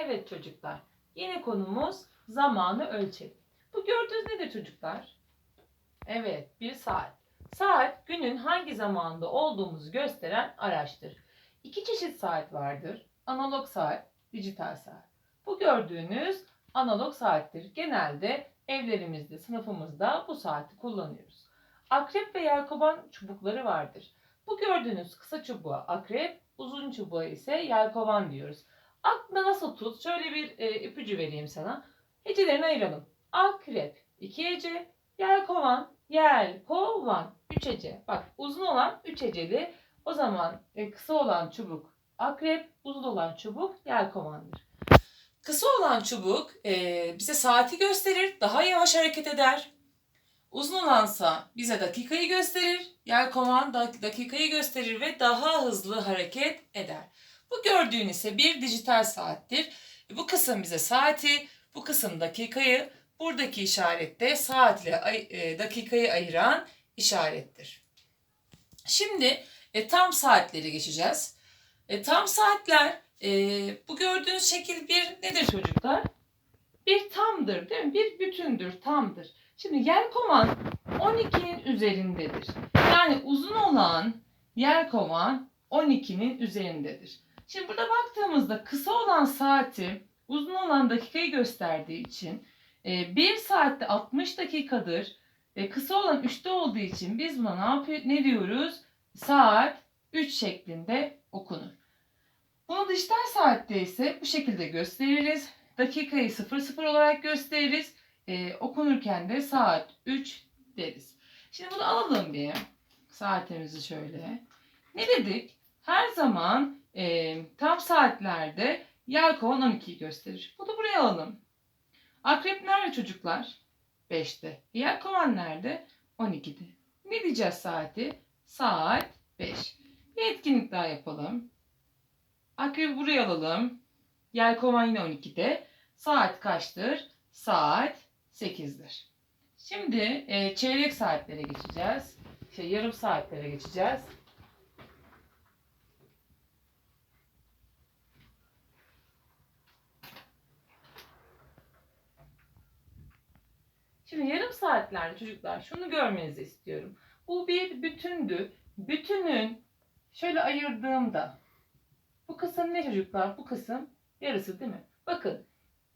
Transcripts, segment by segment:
Evet çocuklar. Yeni konumuz zamanı ölçelim. Bu gördüğünüz nedir çocuklar? Evet, bir saat. Saat günün hangi zamanda olduğumuzu gösteren araçtır. İki çeşit saat vardır. Analog saat, dijital saat. Bu gördüğünüz analog saattir. Genelde evlerimizde, sınıfımızda bu saati kullanıyoruz. Akrep ve yelkovan çubukları vardır. Bu gördüğünüz kısa çubuğa akrep, uzun çubuğa ise yelkovan diyoruz. Aklında nasıl tut? Şöyle bir e, ipucu vereyim sana. Hecelerini ayıralım. Akrep, iki hece, yelkovan, yel, kovan, üç hece. Bak uzun olan üç heceli. O zaman e, kısa olan çubuk akrep, uzun olan çubuk yelkovandır. Kısa olan çubuk e, bize saati gösterir, daha yavaş hareket eder. Uzun olansa bize dakikayı gösterir. Yelkovan da dakikayı gösterir ve daha hızlı hareket eder. Bu gördüğün ise bir dijital saattir. Bu kısım bize saati, bu kısım dakikayı, buradaki işaret de saatle e, dakikayı ayıran işarettir. Şimdi e, tam saatleri geçeceğiz. E, tam saatler e, bu gördüğünüz şekil bir nedir çocuklar? Bir tamdır değil mi? Bir bütündür, tamdır. Şimdi yelkovan 12'nin üzerindedir. Yani uzun olan yelkovan 12'nin üzerindedir. Şimdi burada baktığımızda kısa olan saati uzun olan dakikayı gösterdiği için 1 saatte 60 dakikadır. E, kısa olan 3'te olduğu için biz buna ne yapıyor? Ne diyoruz? Saat 3 şeklinde okunur. Bunu dijital saatte ise bu şekilde gösteririz. Dakikayı 00 olarak gösteririz. E, okunurken de saat 3 deriz. Şimdi bunu alalım bir. Saatimizi şöyle. Ne dedik? Her zaman e, tam saatlerde yelkovan 12'yi gösterir. Bunu buraya alalım. Akrep nerede çocuklar? 5'te. Yelkovan nerede? 12'de. Ne diyeceğiz saati? Saat 5. Bir etkinlik daha yapalım. Akrebi buraya alalım. Yelkovan yine 12'de. Saat kaçtır? Saat 8'dir. Şimdi e, çeyrek saatlere geçeceğiz. Şey, yarım saatlere geçeceğiz. Şimdi yarım saatlerde çocuklar şunu görmenizi istiyorum. Bu bir bütündü. Bütünün şöyle ayırdığımda bu kısım ne çocuklar? Bu kısım yarısı değil mi? Bakın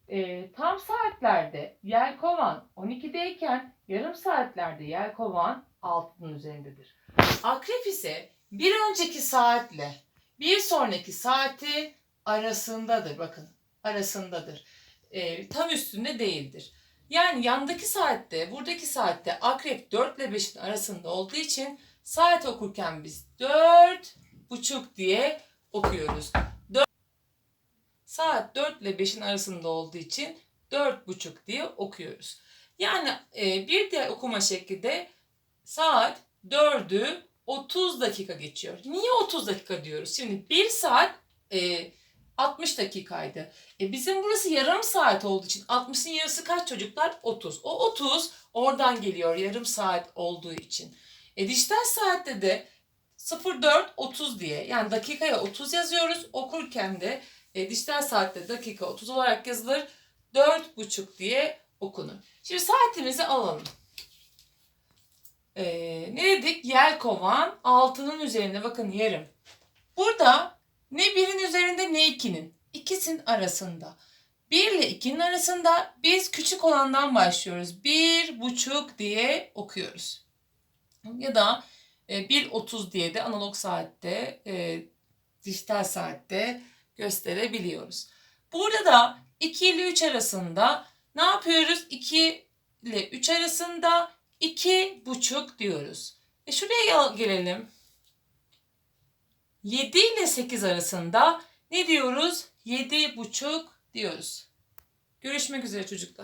e, tam saatlerde yelkovan 12'deyken yarım saatlerde yelkovan 6'nın üzerindedir. Akrep ise bir önceki saatle bir sonraki saati arasındadır. Bakın arasındadır. E, tam üstünde değildir. Yani yandaki saatte, buradaki saatte akrep 4 ile 5'in arasında olduğu için saat okurken biz 4 buçuk diye okuyoruz. Dört- saat 4 ile 5'in arasında olduğu için 4 buçuk diye okuyoruz. Yani e, bir diğer okuma şekli de saat 4'ü 30 dakika geçiyor. Niye 30 dakika diyoruz? Şimdi 1 saat e, 60 dakikaydı. E bizim burası yarım saat olduğu için 60'ın yarısı kaç çocuklar? 30. O 30 oradan geliyor yarım saat olduğu için. E dijital saatte de 04 30 diye yani dakikaya 30 yazıyoruz. Okurken de e, dijital saatte dakika 30 olarak yazılır. 4,5 diye okunur. Şimdi saatimizi alalım. E, ne dedik? Yelkovan altının üzerinde bakın yarım. Burada ne birin üzerinde ne ikinin. İkisinin arasında. 1 ile 2'nin arasında biz küçük olandan başlıyoruz. Bir buçuk diye okuyoruz. Ya da e, 1.30 diye de analog saatte, e, dijital saatte gösterebiliyoruz. Burada da 2 ile 3 arasında ne yapıyoruz? 2 ile 3 arasında 2 buçuk diyoruz. E şuraya gel- gelelim. 7 ile 8 arasında ne diyoruz? 7 buçuk diyoruz. Görüşmek üzere çocuklar.